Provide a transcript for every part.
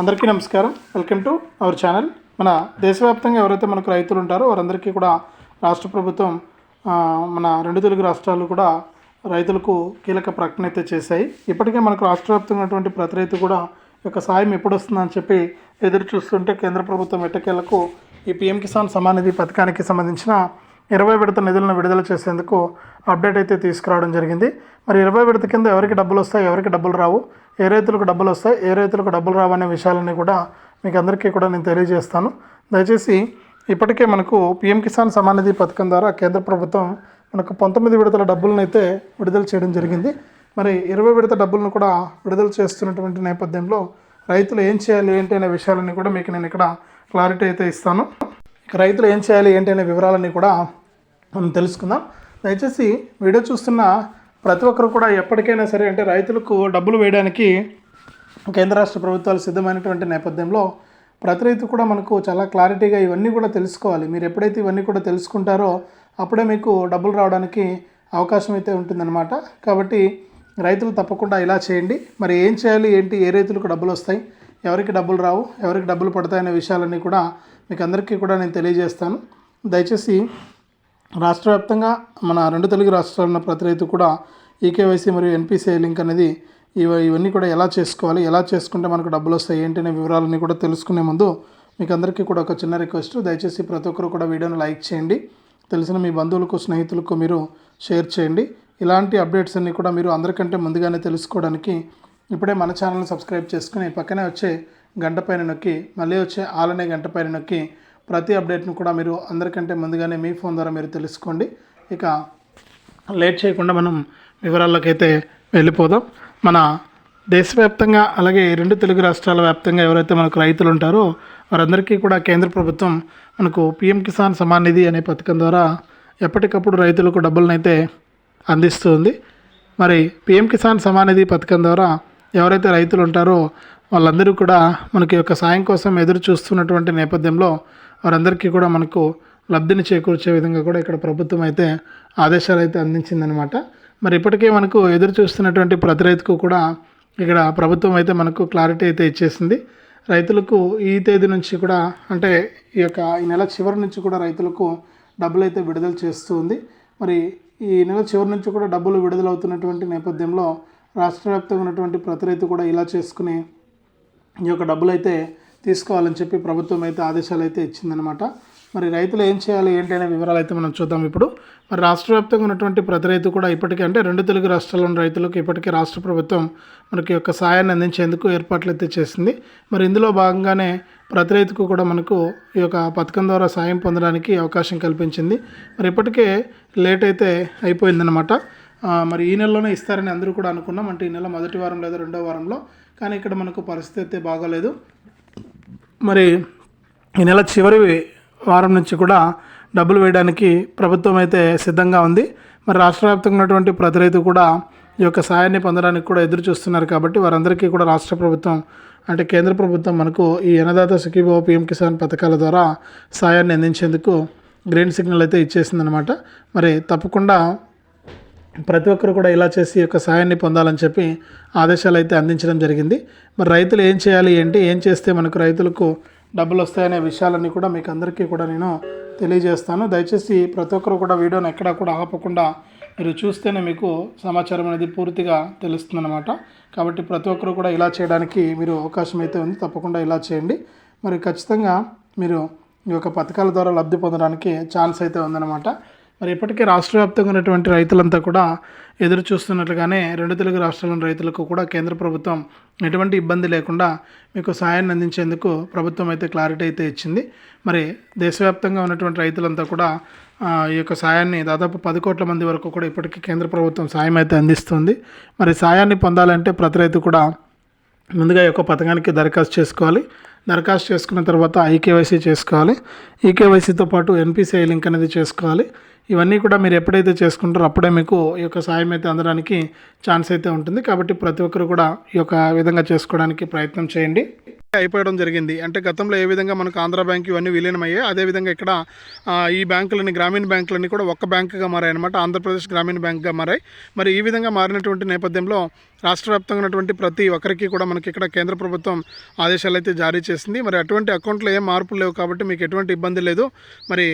అందరికీ నమస్కారం. Welcome to our channel. మన దేశవ్యాప్తంగా ఎవరైతే మనకు రైతులు ఉంటారో వారందరికీ కూడా రాష్ట్ర ప్రభుత్వం మన రెండు తెలుగు రాష్ట్రాలు కూడా రైతులకు కీలక ప్రకటన అయితే చేశాయి. ఇప్పటికే మనకు రాష్ట్ర వ్యాప్తంగా ఉన్నటువంటి ప్రతి రైతు కూడా యొక్క సాయం ఎప్పుడు వస్తుందని చెప్పి ఎదురు చూస్తుంటే కేంద్ర ప్రభుత్వం ఎట్టకేలకు ఈ పిఎం కిసాన్ సమాన్ నిధి పథకానికి సంబంధించిన ఇరవై విడత నిధులను విడుదల చేసేందుకు అప్డేట్ అయితే తీసుకురావడం జరిగింది. మరి ఇరవై విడత కింద ఎవరికి డబ్బులు వస్తాయి ఎవరికి డబ్బులు రావు ఏ రైతులకు డబ్బులు వస్తాయి ఏ రైతులకు డబ్బులు రావు అనే విషయాలన్నీ కూడా మీకు అందరికీ కూడా నేను తెలియజేస్తాను. దయచేసి ఇప్పటికే మనకు పిఎం కిసాన్ సమానిధి పథకం ద్వారా కేంద్ర ప్రభుత్వం మనకు పంతొమ్మిది విడతల డబ్బులను అయితే విడుదల చేయడం జరిగింది. మరి ఇరవై విడత డబ్బులను కూడా విడుదల చేస్తున్నటువంటి నేపథ్యంలో రైతులు ఏం చేయాలి ఏంటి అనే విషయాలన్నీ కూడా మీకు నేను ఇక్కడ క్లారిటీ అయితే ఇస్తాను. ఇక రైతులు ఏం చేయాలి ఏంటి అనే వివరాలన్నీ కూడా మనం తెలుసుకుందాం. దయచేసి వీడియో చూస్తున్న ప్రతి ఒక్కరు కూడా ఎప్పటికైనా సరే అంటే రైతులకు డబ్బులు వేయడానికి కేంద్ర రాష్ట్ర ప్రభుత్వాలు సిద్ధమైనటువంటి నేపథ్యంలో ప్రతి రైతు కూడా మనకు చాలా క్లారిటీగా ఇవన్నీ కూడా తెలుసుకోవాలి. మీరు ఎప్పుడైతే ఇవన్నీ కూడా తెలుసుకుంటారో అప్పుడే మీకు డబ్బులు రావడానికి అవకాశం అయితే ఉంటుందన్నమాట. కాబట్టి రైతులు తప్పకుండా ఇలా చేయండి. మరి ఏం చేయాలి ఏంటి ఏ రైతులకు డబ్బులు వస్తాయి ఎవరికి డబ్బులు రావు ఎవరికి డబ్బులు పడతాయనే విషయాలన్నీ కూడా మీకు అందరికీ కూడా నేను తెలియజేస్తాను. దయచేసి రాష్ట్ర వ్యాప్తంగా మన రెండు తెలుగు రాష్ట్రాల్లో ఉన్న ప్రతి రైతు కూడా ఈకేవైసీ మరియు ఎన్పిసిఐ లింక్ అనేది ఇవ ఇవన్నీ కూడా ఎలా చేసుకోవాలి ఎలా చేసుకుంటే మనకు డబ్బులు వస్తాయి ఏంటి అనే వివరాలన్నీ కూడా తెలుసుకునే ముందు మీకు అందరికీ కూడా ఒక చిన్న రిక్వెస్ట్. దయచేసి ప్రతి ఒక్కరు కూడా వీడియోని లైక్ చేయండి. తెలిసిన మీ బంధువులకు స్నేహితులకు మీరు షేర్ చేయండి. ఇలాంటి అప్డేట్స్ అన్నీ కూడా మీరు అందరికంటే ముందుగానే తెలుసుకోవడానికి ఇప్పుడే మన ఛానల్ని సబ్స్క్రైబ్ చేసుకుని పక్కనే వచ్చే గంట పైన నొక్కి మళ్ళీ వచ్చే ఆలనే గంట పైన నొక్కి ప్రతి అప్డేట్ను కూడా మీరు అందరికంటే ముందుగానే మీ ఫోన్ ద్వారా మీరు తెలుసుకోండి. ఇక లేట్ చేయకుండా మనం వివరాల్లోకైతే వెళ్ళిపోదాం. మన దేశవ్యాప్తంగా అలాగే రెండు తెలుగు రాష్ట్రాల వ్యాప్తంగా ఎవరైతే మనకు రైతులు ఉంటారో వారందరికీ కూడా కేంద్ర ప్రభుత్వం మనకు పిఎం కిసాన్ సమాన్ నిధి అనే పథకం ద్వారా ఎప్పటికప్పుడు రైతులకు డబ్బులను అయితే అందిస్తుంది. మరి పిఎం కిసాన్ సమాన్ నిధి పథకం ద్వారా ఎవరైతే రైతులు ఉంటారో వాళ్ళందరూ కూడా మనకి యొక్క సాయం కోసం ఎదురు చూస్తున్నటువంటి నేపథ్యంలో వారందరికీ కూడా మనకు లబ్ధిని చేకూర్చే విధంగా కూడా ఇక్కడ ప్రభుత్వం అయితే ఆదేశాలు అయితే అందించిందనమాట మరి ఇప్పటికే మనకు ఎదురు చూస్తున్నటువంటి ప్రతి రైతుకు కూడా ఇక్కడ ప్రభుత్వం అయితే మనకు క్లారిటీ అయితే ఇచ్చేసింది. రైతులకు ఈ తేదీ నుంచి కూడా అంటే ఈ యొక్క ఈ నెల చివరి నుంచి కూడా రైతులకు డబ్బులు అయితే విడుదల చేస్తూ ఉంది మరి ఈ నెల చివరి నుంచి కూడా డబ్బులు విడుదలవుతున్నటువంటి నేపథ్యంలో రాష్ట్ర వ్యాప్తంగా ఉన్నటువంటి ప్రతి రైతు కూడా ఇలా చేసుకుని ఈ యొక్క డబ్బులు అయితే తీసుకోవాలని చెప్పి ప్రభుత్వం అయితే ఆదేశాలు అయితే ఇచ్చిందనమాట మరి రైతులు ఏం చేయాలి? ఏంటనే వివరాలు అయితే మనం చూద్దాం ఇప్పుడు. మరి రాష్ట్ర వ్యాప్తంగా ఉన్నటువంటి ప్రతి రైతు కూడా ఇప్పటికీ అంటే రెండు తెలుగు రాష్ట్రాల్లోని రైతులకు ఇప్పటికే రాష్ట్ర ప్రభుత్వం మనకి యొక్క సాయాన్ని అందించేందుకు ఏర్పాట్లు అయితే చేసింది. మరి ఇందులో భాగంగానే ప్రతి రైతుకు కూడా మనకు ఈ యొక్క పథకం ద్వారా సాయం పొందడానికి అవకాశం కల్పించింది. మరి ఇప్పటికే లేట్ అయితే అయిపోయిందనమాట మరి ఈ నెలలోనే ఇస్తారని అందరూ కూడా అనుకున్నాం. అంటే ఈ నెల మొదటి వారం లేదా రెండో వారంలో. కానీ ఇక్కడ మనకు పరిస్థితి అయితే బాగోలేదు. మరి ఈ నెల చివరి వారం నుంచి కూడా డబ్బులు వేయడానికి ప్రభుత్వం అయితే సిద్ధంగా ఉంది. మరి రాష్ట్ర వ్యాప్తంగా ఉన్నటువంటి ప్రతి రైతు కూడా ఈ యొక్క సాయాన్ని పొందడానికి కూడా ఎదురు చూస్తున్నారు కాబట్టి వారందరికీ కూడా రాష్ట్ర ప్రభుత్వం అంటే కేంద్ర ప్రభుత్వం మనకు ఈ అన్నదాత సుఖీభావ పిఎం కిసాన్ పథకాల ద్వారా సాయాన్ని అందించేందుకు గ్రీన్ సిగ్నల్ అయితే ఇచ్చేసిందనమాట మరి తప్పకుండా ప్రతి ఒక్కరు కూడా ఇలా చేసి యొక్క సహాయాన్ని పొందాలని చెప్పి ఆదేశాలు అయితే అందించడం జరిగింది. మరి రైతులు ఏం చేయాలి ఏంటి? ఏం చేస్తే మనకు రైతులకు డబ్బులు వస్తాయనే విషయాలన్నీ కూడా మీకు అందరికీ కూడా నేను తెలియజేస్తాను. దయచేసి ప్రతి ఒక్కరు కూడా వీడియోని ఎక్కడా కూడా ఆపకుండా మీరు చూస్తేనే మీకు సమాచారం అనేది పూర్తిగా తెలుస్తుందన్నమాట. కాబట్టి ప్రతి ఒక్కరు కూడా ఇలా చేయడానికి మీరు అవకాశం అయితే ఉంది. తప్పకుండా ఇలా చేయండి. మరి ఖచ్చితంగా మీరు ఈ యొక్క పథకాల ద్వారా లబ్ధి పొందడానికి ఛాన్స్ అయితే ఉందన్నమాట. మరి ఇప్పటికే రాష్ట్ర వ్యాప్తంగా ఉన్నటువంటి రైతులంతా కూడా ఎదురు చూస్తున్నట్లుగానే రెండు తెలుగు రాష్ట్రాల రైతులకు కూడా కేంద్ర ప్రభుత్వం ఎటువంటి ఇబ్బంది లేకుండా మీకు సాయాన్ని అందించేందుకు ప్రభుత్వం అయితే క్లారిటీ అయితే ఇచ్చింది. మరి దేశవ్యాప్తంగా ఉన్నటువంటి రైతులంతా కూడా ఈ యొక్క సాయాన్ని దాదాపు పది కోట్ల మంది వరకు కూడా ఇప్పటికీ కేంద్ర ప్రభుత్వం సాయం అయితే అందిస్తుంది. మరి సాయాన్ని పొందాలంటే ప్రతి రైతు కూడా ముందుగా ఈ యొక్క పథకానికి దరఖాస్తు చేసుకోవాలి. దరఖాస్తు చేసుకున్న తర్వాత ఈకేవైసీ చేసుకోవాలి. ఈకేవైసీతో పాటు ఎన్పిసిఐ లింక్ అనేది చేసుకోవాలి. ఇవన్నీ కూడా మీరు ఎప్పుడైతే చేసుకుంటారో అప్పుడే మీకు ఈ యొక్క సాయం అయితే అందడానికి ఛాన్స్ అయితే ఉంటుంది. కాబట్టి ప్రతి ఒక్కరు కూడా ఈ యొక్క విధంగా చేసుకోవడానికి ప్రయత్నం చేయండి. అయిపోవడం జరిగింది. అంటే గతంలో ఏ విధంగా మనకు ఆంధ్ర బ్యాంక్ ఇవన్నీ విలీనమయ్యాయి అదేవిధంగా ఇక్కడ ఈ బ్యాంకులని గ్రామీణ బ్యాంకులన్నీ కూడా ఒక్క బ్యాంకుగా మారాయి అనమాట ఆంధ్రప్రదేశ్ గ్రామీణ బ్యాంక్గా మారాయి. మరి ఈ విధంగా మారినటువంటి నేపథ్యంలో రాష్ట్ర వ్యాప్తంగా ఉన్నటువంటి ప్రతి ఒక్కరికి కూడా మనకి ఇక్కడ కేంద్ర ప్రభుత్వం ఆదేశాలు అయితే జారీ చేసింది. మరి అటువంటి అకౌంట్లో ఏం మార్పులు లేవు కాబట్టి మీకు ఎటువంటి ఇబ్బంది లేదు. మరి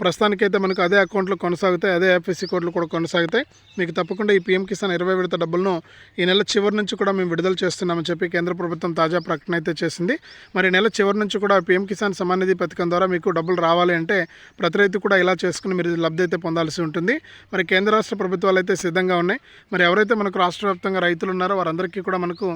ప్రస్తుతానికైతే మనకు అదే అకౌంట్లు కొనసాగుతాయి. అదే ఎఫ్ఎస్సి కోడ్లు కూడా కొనసాగుతాయి. మీకు తప్పకుండా ఈ పీఎం కిసాన్ ఇరవై విడత డబ్బులను ఈ నెల చివరి నుంచి కూడా మేము విడుదల చేస్తున్నామని చెప్పి కేంద్ర ప్రభుత్వం తాజా ప్రకటన అయితే చేసింది. మరి నెల చివరి నుంచి కూడా పీఎం కిసాన్ సమాన్ నిధి పథకం ద్వారా మీకు డబ్బులు రావాలి అంటే ప్రతి రైతు కూడా ఇలా చేసుకుని మీరు లబ్ధి అయితే పొందాల్సి ఉంటుంది. మరి కేంద్ర రాష్ట్ర ప్రభుత్వాలు అయితే సిద్ధంగా ఉన్నాయి. మరి ఎవరైతే మనకు రాష్ట్ర వ్యాప్తంగా రైతులు ఉన్నారో వారందరికీ కూడా మనకు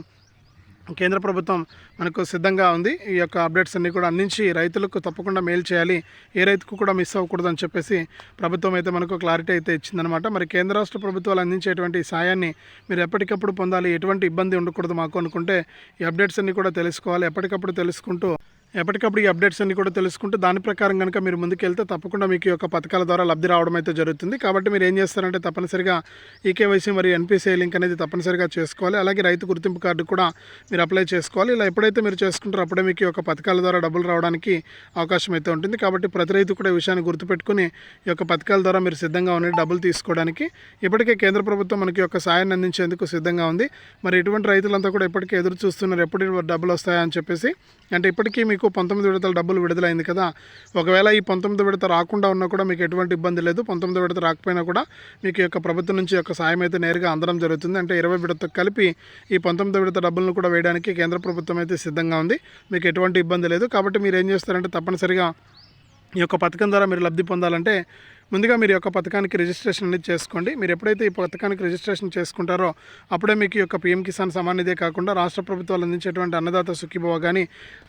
కేంద్ర ప్రభుత్వం మనకు సిద్ధంగా ఉంది. ఈ యొక్క అప్డేట్స్ అన్నీ కూడా అందించి రైతులకు తప్పకుండా మేలు చేయాలి. ఏ రైతుకు కూడా మిస్ అవ్వకూడదు అని చెప్పేసి ప్రభుత్వం అయితే మనకు క్లారిటీ అయితే ఇచ్చిందనమాట మరి కేంద్ర రాష్ట్ర ప్రభుత్వాలు అందించేటువంటి సాయాన్ని మీరు ఎప్పటికప్పుడు పొందాలి? ఎటువంటి ఇబ్బంది ఉండకూడదు మాకు అనుకుంటే ఈ అప్డేట్స్ అన్నీ కూడా తెలుసుకోవాలి. ఎప్పటికప్పుడు తెలుసుకుంటూ ఎప్పటికప్పుడు ఈ అప్డేట్స్ అన్ని కూడా తెలుసుకుంటూ దాని ప్రకారం కనుక మీరు ముందుకెళ్తే తప్పకుండా మీకు యొక్క పథకాల ద్వారా లబ్ధి రావడం అయితే జరుగుతుంది. కాబట్టి మీరు ఏం చేస్తారంటే తప్పనిసరిగా ఈకేవైసీ మరియు ఎన్పిసిఐ లింక్ అనేది తప్పనిసరిగా చేసుకోవాలి. అలాగే రైతు గుర్తింపు కార్డు కూడా మీరు అప్లై చేసుకోవాలి. ఇలా ఎప్పుడైతే మీరు చేసుకుంటారో అప్పుడే మీకు యొక్క పథకాల ద్వారా డబ్బులు రావడానికి అవకాశం అయితే ఉంటుంది. కాబట్టి ప్రతి రైతు కూడా ఈ విషయాన్ని గుర్తుపెట్టుకుని ఈ యొక్క పథకాల ద్వారా మీరు సిద్ధంగా ఉండి డబ్బులు తీసుకోవడానికి ఇప్పటికే కేంద్ర ప్రభుత్వం మనకి యొక్క సాయాన్ని అందించేందుకు సిద్ధంగా ఉంది. మరి ఇటువంటి రైతులంతా కూడా ఇప్పటికే ఎదురు చూస్తున్నారు. ఎప్పుడు డబ్బులు వస్తాయని చెప్పేసి. అంటే ఇప్పటికీ మీకు మీకు పంతొమ్మిది విడతల డబ్బులు విడుదలైంది కదా. ఒకవేళ ఈ పంతొమ్మిది విడత రాకుండా ఉన్నా కూడా మీకు ఎటువంటి ఇబ్బంది లేదు. పంతొమ్మిది విడత రాకపోయినా కూడా మీకు యొక్క ప్రభుత్వం నుంచి యొక్క సాయం అయితే నేరుగా అందడం జరుగుతుంది. అంటే ఇరవై విడత కలిపి ఈ పంతొమ్మిది విడత డబ్బులను కూడా వేయడానికి కేంద్ర ప్రభుత్వం అయితే సిద్ధంగా ఉంది. మీకు ఎటువంటి ఇబ్బంది లేదు. కాబట్టి మీరు ఏం చేస్తారంటే తప్పనిసరిగా ఈ యొక్క పథకం ద్వారా మీరు లబ్ధి పొందాలంటే ముందుగా మీరు యొక్క పథకానికి రిజిస్ట్రేషన్ అనేది చేసుకోండి. మీరు ఎప్పుడైతే ఈ పథకానికి రిజిస్ట్రేషన్ చేసుకుంటారో అప్పుడే మీకు యొక్క పీఎం కిసాన్ సమాన్ కాకుండా రాష్ట్ర ప్రభుత్వాలు అందించేటువంటి అన్నదాత సుఖీభవ కానీ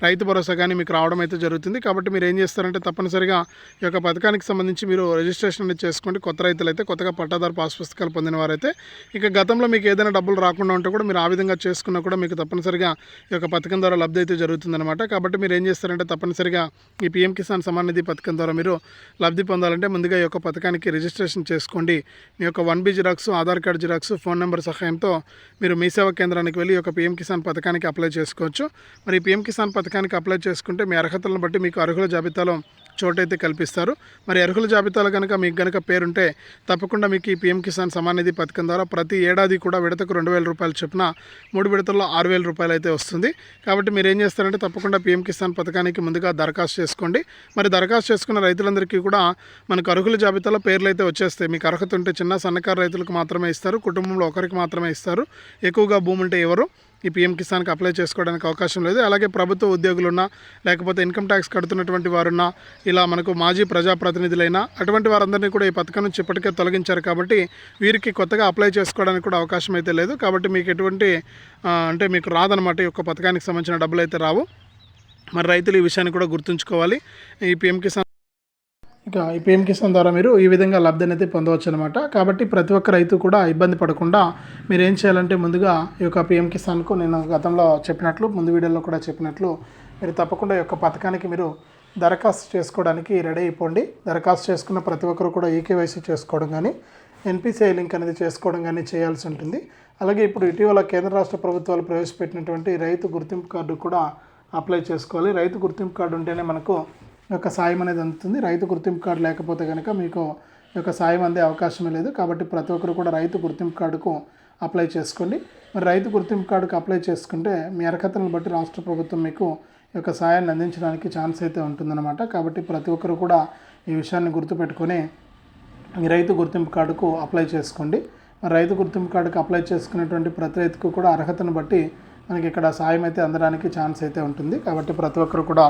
రైతు భరోసా కానీ మీకు రావడం అయితే జరుగుతుంది. కాబట్టి మీరు ఏం చేస్తారంటే తప్పనిసరిగా ఈ యొక్క పథకానికి సంబంధించి మీరు రిజిస్ట్రేషన్ అనేది చేసుకోండి. కొత్త రైతులైతే కొత్తగా పట్టాదారు పాస్ పుస్తకాలు పొందిన వారైతే. ఇక గతంలో మీకు ఏదైనా డబ్బులు రాకుండా ఉంటే కూడా మీరు ఆ విధంగా చేసుకున్నా కూడా మీకు తప్పనిసరిగా ఈ యొక్క పథకం ద్వారా లబ్ధి అయితే జరుగుతుందన్నమాట. కాబట్టి మీరు ఏం చేస్తారంటే తప్పనిసరిగా ఈ పీఎం కిసాన్ సమాన్ నిధి పథకం ద్వారా మీరు లబ్ధి పొందాలంటే ముందుగా యొక్క పథకానికి రిజిస్ట్రేషన్ చేసుకోండి. మీ యొక్క one B xerox Aadhaar card xerox phone number సహాయంతో మీరు మీ సేవా కేంద్రానికి వెళ్ళి యొక్క పీఎం కిసాన్ పథకానికి అప్లై చేసుకోవచ్చు. మరి ఈ పీఎం కిసాన్ పథకానికి అప్లై చేసుకుంటే మీ అర్హతలను బట్టి మీకు అర్హుల జాబితాలో చోటైతే కల్పిస్తారు. మరి అర్హుల జాబితాలో కనుక మీకు కనుక పేరుంటే తప్పకుండా మీకు ఈ పీఎం కిసాన్ సమాన్ నిధి పథకం ద్వారా ప్రతి ఏడాది కూడా విడతకు రెండు వేల రూపాయలు చొప్పున మూడు విడతల్లో ఆరు వేల రూపాయలు అయితే వస్తుంది. కాబట్టి మీరు ఏం చేస్తారంటే తప్పకుండా పీఎం కిసాన్ పథకానికి ముందుగా దరఖాస్తు చేసుకోండి. మరి దరఖాస్తు చేసుకున్న రైతులందరికీ కూడా మనకు అర్హుల జాబితాలో పేర్లు అయితే వచ్చేస్తాయి. మీకు అర్హత ఉంటే చిన్న సన్నకారు రైతులకు మాత్రమే ఇస్తారు. కుటుంబంలో ఒకరికి మాత్రమే ఇస్తారు. ఎక్కువగా భూమి ఉంటే ఎవరు? ఈ పీఎం కిసాన్కి అప్లై చేసుకోవడానికి అవకాశం లేదు. అలాగే ప్రభుత్వ ఉద్యోగులున్నా లేకపోతే ఇన్కమ్ ట్యాక్స్ కడుతున్నటువంటి వారున్నా ఇలా మనకు మాజీ ప్రజాప్రతినిధులైనా అటువంటి వారందరినీ కూడా ఈ పథకం నుంచి ఇప్పటికే తొలగించారు కాబట్టి వీరికి కొత్తగా అప్లై చేసుకోవడానికి కూడా అవకాశం అయితే లేదు. కాబట్టి మీకు ఎటువంటి అంటే మీకు రాదనమాట ఈ యొక్క పథకానికి సంబంధించిన డబ్బులు అయితే రావు. మరి రైతులు ఈ విషయాన్ని కూడా గుర్తుంచుకోవాలి. ఈ పీఎం కిసాన్ ఇక ఈ పిఎం కిసాన్ ద్వారా మీరు ఈ విధంగా లబ్ధిని అయితే పొందవచ్చు అనమాట కాబట్టి ప్రతి ఒక్క రైతు కూడా ఇబ్బంది పడకుండా మీరు ఏం చేయాలంటే ముందుగా ఈ యొక్క పిఎం కిసాన్కు నేను గతంలో చెప్పినట్లు ముందు వీడియోలో కూడా చెప్పినట్లు మీరు తప్పకుండా ఈ యొక్క పథకానికి మీరు దరఖాస్తు చేసుకోవడానికి రెడీ అయిపోండి. దరఖాస్తు చేసుకున్న ప్రతి ఒక్కరు కూడా ఈకేవైసీ చేసుకోవడం కానీ ఎన్పిసిఐ లింక్ అనేది చేసుకోవడం కానీ చేయాల్సి ఉంటుంది. అలాగే ఇప్పుడు ఇటీవల కేంద్ర రాష్ట్ర ప్రభుత్వాలు ప్రవేశపెట్టినటువంటి రైతు గుర్తింపు కార్డు కూడా అప్లై చేసుకోవాలి. రైతు గుర్తింపు కార్డు ఉంటేనే మనకు యొక్క సాయం అనేది అందుతుంది. రైతు గుర్తింపు కార్డు లేకపోతే కనుక మీకు యొక్క సాయం అందే అవకాశమే లేదు. కాబట్టి ప్రతి ఒక్కరు కూడా రైతు గుర్తింపు కార్డుకు అప్లై చేసుకోండి. మరి రైతు గుర్తింపు కార్డుకు అప్లై చేసుకుంటే మీ అర్హతలను బట్టి రాష్ట్ర ప్రభుత్వం మీకు యొక్క సాయాన్ని అందించడానికి ఛాన్స్ అయితే ఉంటుందన్నమాట. కాబట్టి ప్రతి ఒక్కరు కూడా ఈ విషయాన్ని గుర్తుపెట్టుకొని మీ రైతు గుర్తింపు కార్డుకు అప్లై చేసుకోండి. మరి రైతు గుర్తింపు కార్డుకు అప్లై చేసుకునేటువంటి ప్రతి రైతుకు కూడా అర్హతను బట్టి మనకి ఇక్కడ సాయం అయితే అందడానికి ఛాన్స్ అయితే ఉంటుంది. కాబట్టి ప్రతి ఒక్కరు కూడా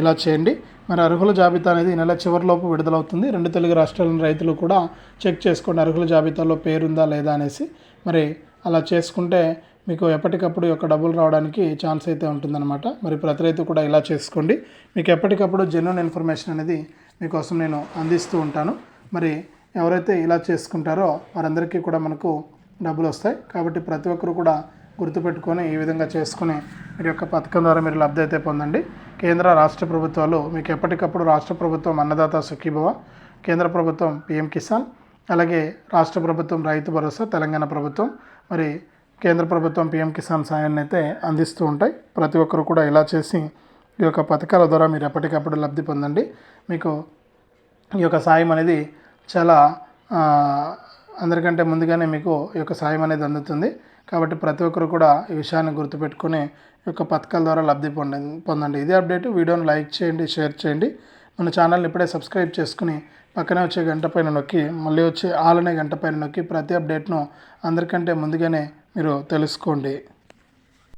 ఇలా చేయండి. మరి అర్హుల జాబితా అనేది ఈ నెల చివరిలోపు విడుదలవుతుంది. రెండు తెలుగు రాష్ట్రాల రైతులు కూడా చెక్ చేసుకోండి అర్హుల జాబితాలో పేరుందా లేదా అనేసి మరి అలా చేసుకుంటే మీకు ఎప్పటికప్పుడు యొక్క డబ్బులు రావడానికి ఛాన్స్ అయితే ఉంటుందన్నమాట. మరి ప్రతి రైతు కూడా ఇలా చేసుకోండి. మీకు ఎప్పటికప్పుడు జెన్యున్ ఇన్ఫర్మేషన్ అనేది మీకోసం నేను అందిస్తూ ఉంటాను. మరి ఎవరైతే ఇలా చేసుకుంటారో వారందరికీ కూడా మనకు డబ్బులు వస్తాయి. కాబట్టి ప్రతి ఒక్కరు కూడా గుర్తుపెట్టుకొని ఈ విధంగా చేసుకుని మీరు యొక్క పథకం ద్వారా మీరు లబ్ధి అయితే పొందండి. కేంద్ర రాష్ట్ర ప్రభుత్వాలు మీకు ఎప్పటికప్పుడు రాష్ట్ర ప్రభుత్వం అన్నదాత సుఖీభవ కేంద్ర ప్రభుత్వం పిఎం కిసాన్ అలాగే రాష్ట్ర ప్రభుత్వం రైతు భరోసా తెలంగాణ ప్రభుత్వం మరి కేంద్ర ప్రభుత్వం పిఎం కిసాన్ సాయాన్ని అయితే అందిస్తూ ఉంటాయి. ప్రతి ఒక్కరు కూడా ఇలా చేసి ఈ యొక్క పథకాల ద్వారా మీరు ఎప్పటికప్పుడు లబ్ధి పొందండి. మీకు ఈ యొక్క సాయం అనేది చాలా అందరికంటే ముందుగానే మీకు ఈ యొక్క సాయం అనేది అందుతుంది. కాబట్టి ప్రతి ఒక్కరు కూడా ఈ విషయాన్ని గుర్తుపెట్టుకుని ఈ యొక్క పథకాల ద్వారా లబ్ధి పొందండి పొందండి. ఇదే అప్డేట్. వీడియోని లైక్ చేయండి షేర్ చేయండి. మన ఛానల్ని ఇప్పుడే సబ్స్క్రైబ్ చేసుకుని పక్కనే వచ్చే గంట పైన నొక్కి మళ్ళీ వచ్చే ఆలనే గంట పైన నొక్కి ప్రతి అప్డేట్ను అందరికంటే ముందుగానే మీరు తెలుసుకోండి.